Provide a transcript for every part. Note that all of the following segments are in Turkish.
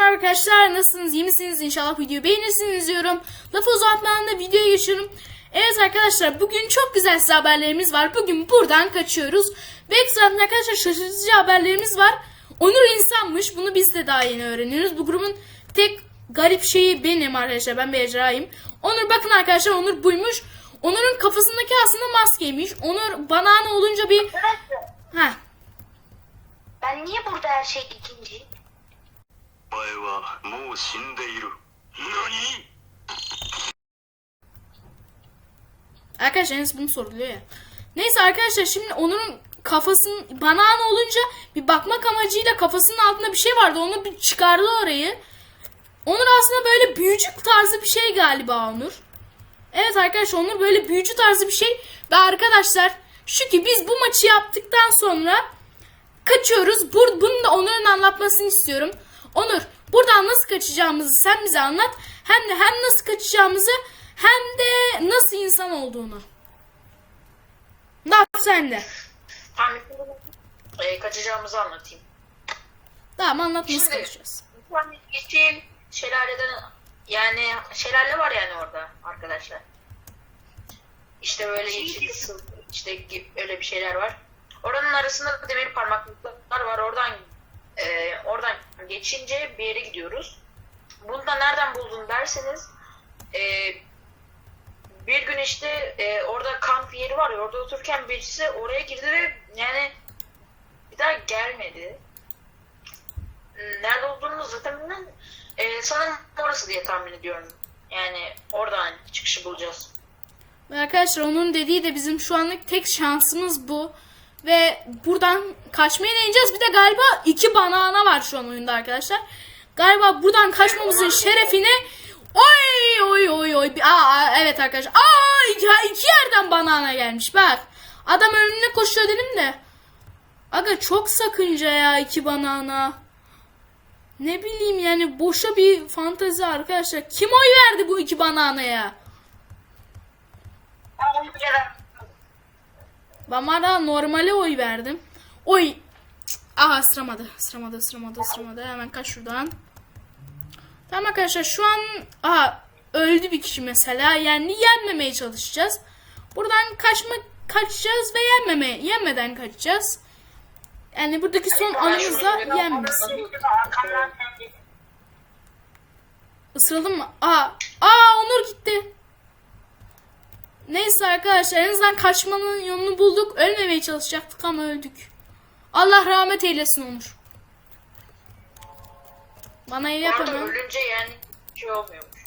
merhaba arkadaşlar. Nasılsınız? İyi misiniz? İnşallah videoyu beğenirsiniz diyorum. Lafı uzatmadan da videoya geçiyorum. Evet arkadaşlar bugün çok güzel size haberlerimiz var. Bugün buradan kaçıyoruz. Ve ekstra arkadaşlar şaşırtıcı haberlerimiz var. Onur insanmış. Bunu biz de daha yeni öğreniyoruz. Bu grubun tek garip şeyi benim arkadaşlar. Ben bir ecrayım. Onur bakın arkadaşlar Onur buymuş. Onur'un kafasındaki aslında maskeymiş. Onur banana olunca bir... Ha. Ben niye burada her şey ikinci? お前はもう死んでいる何 Arkadaşlar Enes bunu soruluyor ya. Neyse arkadaşlar şimdi Onur'un kafasının banana olunca bir bakmak amacıyla kafasının altında bir şey vardı. Onu bir çıkardı orayı. Onur aslında böyle büyücü tarzı bir şey galiba Onur. Evet arkadaşlar Onur böyle büyücü tarzı bir şey. Ve arkadaşlar şu ki biz bu maçı yaptıktan sonra kaçıyoruz. Bur bunu da Onur'un anlatmasını istiyorum. Onur buradan nasıl kaçacağımızı sen bize anlat. Hem de hem nasıl kaçacağımızı hem de nasıl insan olduğunu. Laf sende. Tamam. Ee, kaçacağımızı anlatayım. Tamam anlat nasıl Şimdi- kaçacağız. Gittiğim şelaleden yani şelale var yani orada arkadaşlar. İşte böyle yeşil işte öyle bir şeyler var. Oranın arasında demir parmaklıklar var. Oradan e, oradan geçince bir yere gidiyoruz. Bunu da nereden buldun derseniz e, bir gün işte e, orada kamp yeri var ya orada otururken birisi oraya girdi ve yani bir daha gelmedi. Nerede olduğunu zaten bilmem. E, sanırım orası diye tahmin ediyorum. Yani oradan çıkışı bulacağız. Arkadaşlar onun dediği de bizim şu anlık tek şansımız bu. Ve buradan kaçmaya deneyeceğiz. Bir de galiba iki banana var şu an oyunda arkadaşlar. Galiba buradan kaçmamızın şerefine oy oy oy oy. Aa, evet arkadaşlar. Aa iki, iki yerden banana gelmiş bak. Adam önüne koşuyor dedim de. Aga çok sakınca ya iki banana. Ne bileyim yani boşa bir fantazi arkadaşlar. Kim oy verdi bu iki bananaya? Ben bana normale oy verdim. Oy. Aha ısıramadı. Isıramadı, ısıramadı, ısıramadı. Hemen kaç şuradan. Tamam arkadaşlar şu an aha öldü bir kişi mesela. Yani yenmemeye çalışacağız. Buradan kaçma kaçacağız ve yenmeme yenmeden kaçacağız. Yani buradaki son anımızda yenmesin. Isıralım mı? Aa, aa Onur gitti. Neyse arkadaşlar en azından kaçmanın yolunu bulduk. Ölmemeye çalışacaktık ama öldük. Allah rahmet eylesin Onur. Bana arada yapamam. ölünce yani şey olmuyormuş.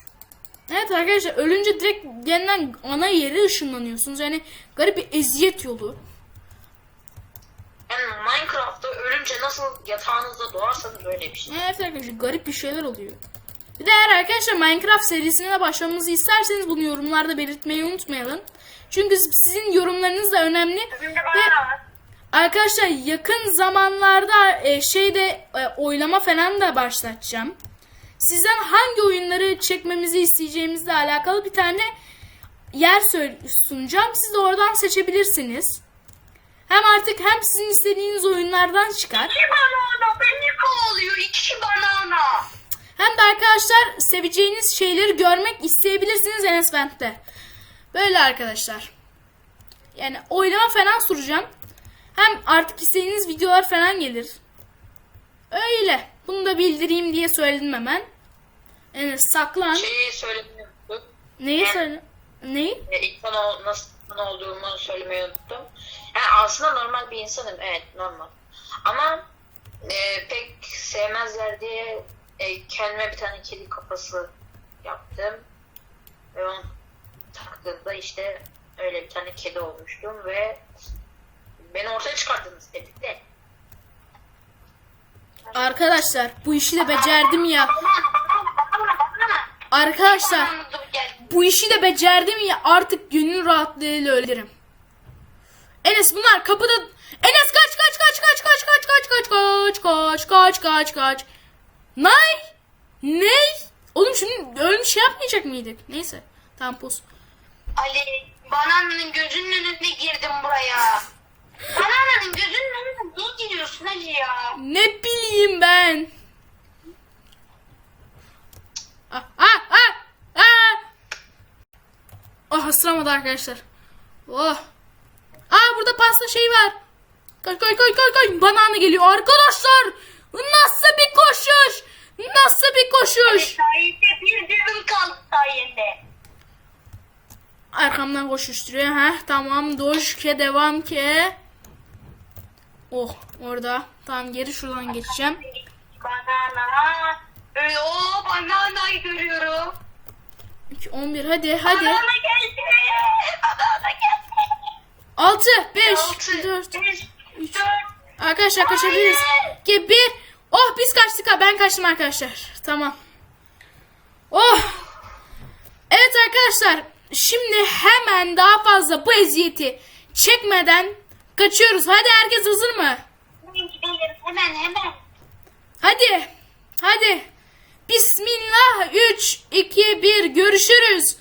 Evet arkadaşlar ölünce direkt yeniden ana yere ışınlanıyorsunuz. Yani garip bir eziyet yolu. Yani Minecraft'ta ölünce nasıl yatağınızda doğarsanız öyle bir şey. Evet arkadaşlar garip bir şeyler oluyor. Bir de eğer arkadaşlar Minecraft serisine de başlamamızı isterseniz bunu yorumlarda belirtmeyi unutmayalım. Çünkü sizin yorumlarınız da önemli. Ve arkadaşlar yakın zamanlarda e, şeyde e, oylama falan da başlatacağım. Sizden hangi oyunları çekmemizi isteyeceğimizle alakalı bir tane yer sunacağım. Siz de oradan seçebilirsiniz. Hem artık hem sizin istediğiniz oyunlardan çıkar. İki banana beni kovalıyor. İki banana. Hem de arkadaşlar seveceğiniz şeyleri görmek isteyebilirsiniz Enes Bent'te. Böyle arkadaşlar. Yani oylama falan soracağım. Hem artık istediğiniz videolar falan gelir. Öyle. Bunu da bildireyim diye söyledim hemen. Enes saklan. Şeyi söylemeyi unuttum. Neyi söyle? Neyi? İlk bana nasıl olduğumu söylemeyi unuttum. Yani aslında normal bir insanım. Evet normal. Ama e, pek sevmezler diye e, kendime bir tane kedi kafası yaptım. Ve onu taktığımda işte öyle bir tane kedi olmuştum ve beni ortaya çıkardınız tebrikler. Arkadaşlar bu işi de becerdim ya. Arkadaşlar bu işi de becerdim ya artık gönül rahatlığıyla ölürüm. Enes bunlar kapıda Enes kaç kaç kaç kaç kaç kaç kaç kaç kaç kaç kaç kaç kaç Nay! Ne? Oğlum şimdi öyle bir şey yapmayacak mıydık? Neyse. Tamam pus. Ali banananın gözünün önüne girdim buraya. banananın gözünün önüne niye giriyorsun Ali ya? Ne bileyim ben. Ah, ah, ah, ah. Oh ısıramadı arkadaşlar. Oh. Aa burada pasta şey var. Koy koy koy koy koy. Banana geliyor arkadaşlar. Nasıl koşuş? Sayende bir canım kaldı sayende. Arkamdan koşuşturuyor. Heh tamam. Doş ke devam ke. Oh orada. Tamam geri şuradan geçeceğim. Banana. Ee, o bananayı görüyorum. 2, 11 hadi hadi. Banana geldi. Banana geldi. 6, 5, Altı. 4, Beş, 3. dört. Arkadaşlar kaçabiliriz. Hayır. 2, 1. Oh biz kaçtık ha. Ben kaçtım arkadaşlar. Tamam. Oh. Evet arkadaşlar. Şimdi hemen daha fazla bu eziyeti çekmeden kaçıyoruz. Hadi herkes hazır mı? Hemen hemen. Hadi. Hadi. Bismillah. 3, 2, 1. Görüşürüz.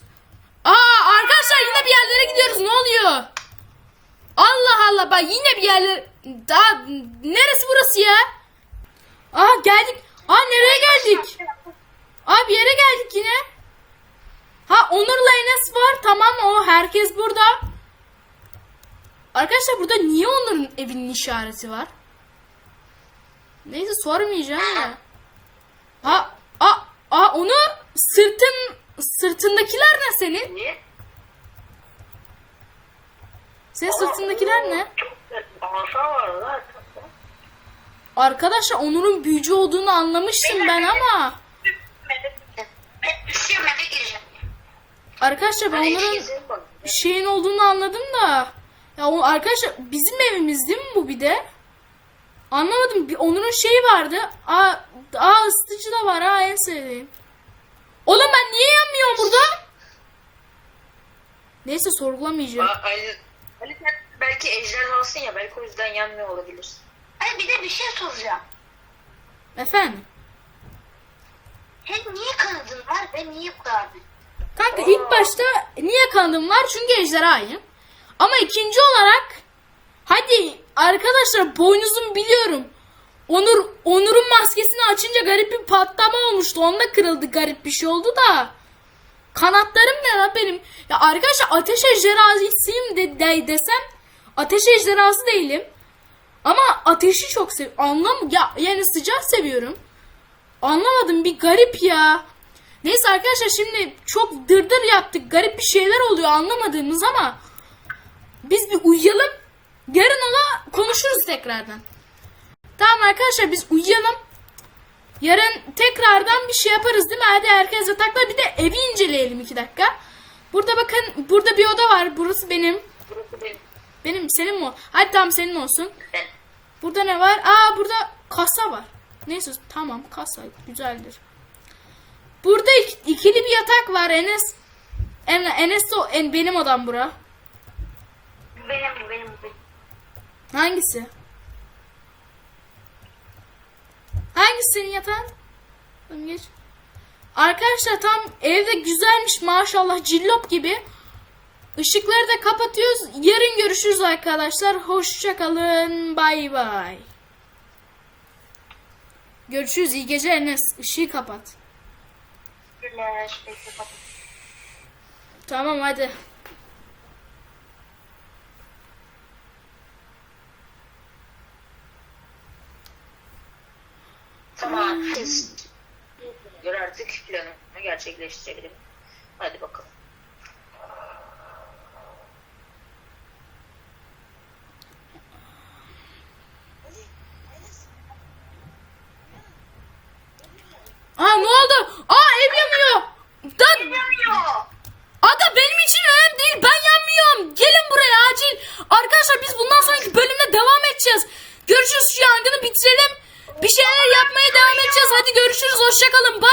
Aa arkadaşlar yine bir yerlere gidiyoruz. Ne oluyor? Allah Allah. Bak yine bir yerler. Daha neresi burası ya? Aa geldik. Aa nereye geldik? Aa bir yere geldik yine. Ha Onur'la Enes var. Tamam o herkes burada. Arkadaşlar burada niye Onur'un evinin işareti var? Neyse sormayacağım ya. Aa, aa, aa onu sırtın sırtındakiler ne senin? Niye? Senin sırtındakiler ne? Çok asa var lan. Arkadaşlar Onur'un büyücü olduğunu anlamıştım ben ama gireceğim. arkadaşlar ben Onur'un bak. şeyin olduğunu anladım da ya o arkadaşlar bizim evimiz değil mi bu bir de? Anlamadım. Bir Onur'un şeyi vardı. Aa, aa ısıtıcı da var ha en sevdiğim. Oğlum ben niye yanmıyorum burada? Neyse sorgulamayacağım. Aa, Ali, Ali belki ejderhasın ya belki o yüzden yanmıyor olabilirsin. Ay bir de bir şey soracağım. Efendim? Hem niye kanadın var ve niye bu kadar büyük? Kanka ilk başta niye kandım var? Çünkü ejderhayım. Ama ikinci olarak hadi arkadaşlar boynuzum biliyorum. Onur Onur'un maskesini açınca garip bir patlama olmuştu. Onda kırıldı garip bir şey oldu da. Kanatlarım ne lan benim? Ya arkadaşlar ateş ejderhasıyım de, de, desem ateş ejderhası değilim. Ama ateşi çok sev anlam ya yani sıcak seviyorum. Anlamadım bir garip ya. Neyse arkadaşlar şimdi çok dırdır yaptık. Garip bir şeyler oluyor anlamadığımız ama biz bir uyuyalım. Yarın ola konuşuruz tekrardan. Tamam arkadaşlar biz uyuyalım. Yarın tekrardan bir şey yaparız değil mi? Hadi herkes yatakta bir de evi inceleyelim iki dakika. Burada bakın burada bir oda var. Burası benim. Burası benim. Benim senin mi? Hadi tamam senin olsun. Burada ne var? Aa burada kasa var. Neyse tamam kasa güzeldir. Burada ik- ikili bir yatak var Enes. En, Enes o- en, benim odam bura. Bu benim bu benim bu benim. Hangisi? Hangisi senin yatağın? Tamam geç. Arkadaşlar tam evde güzelmiş maşallah cillop gibi. Işıkları da kapatıyoruz. Yarın görüşürüz arkadaşlar. Hoşçakalın. Bay bay. Görüşürüz. İyi geceler Enes. Işığı kapat. Tamam hadi. Tamam. Artık planımı gerçekleştirebilirim. Hadi bakalım. Aa ne oldu? Aa ev yanıyor. Dan Yanıyor. Aga benim için önemli değil. Ben yanmıyorum. Gelin buraya acil. Arkadaşlar biz bundan sonraki bölümde devam edeceğiz. Görüşürüz şu yangını bitirelim. Bir şeyler yapmaya devam edeceğiz. Hadi görüşürüz. Hoşçakalın. Bay.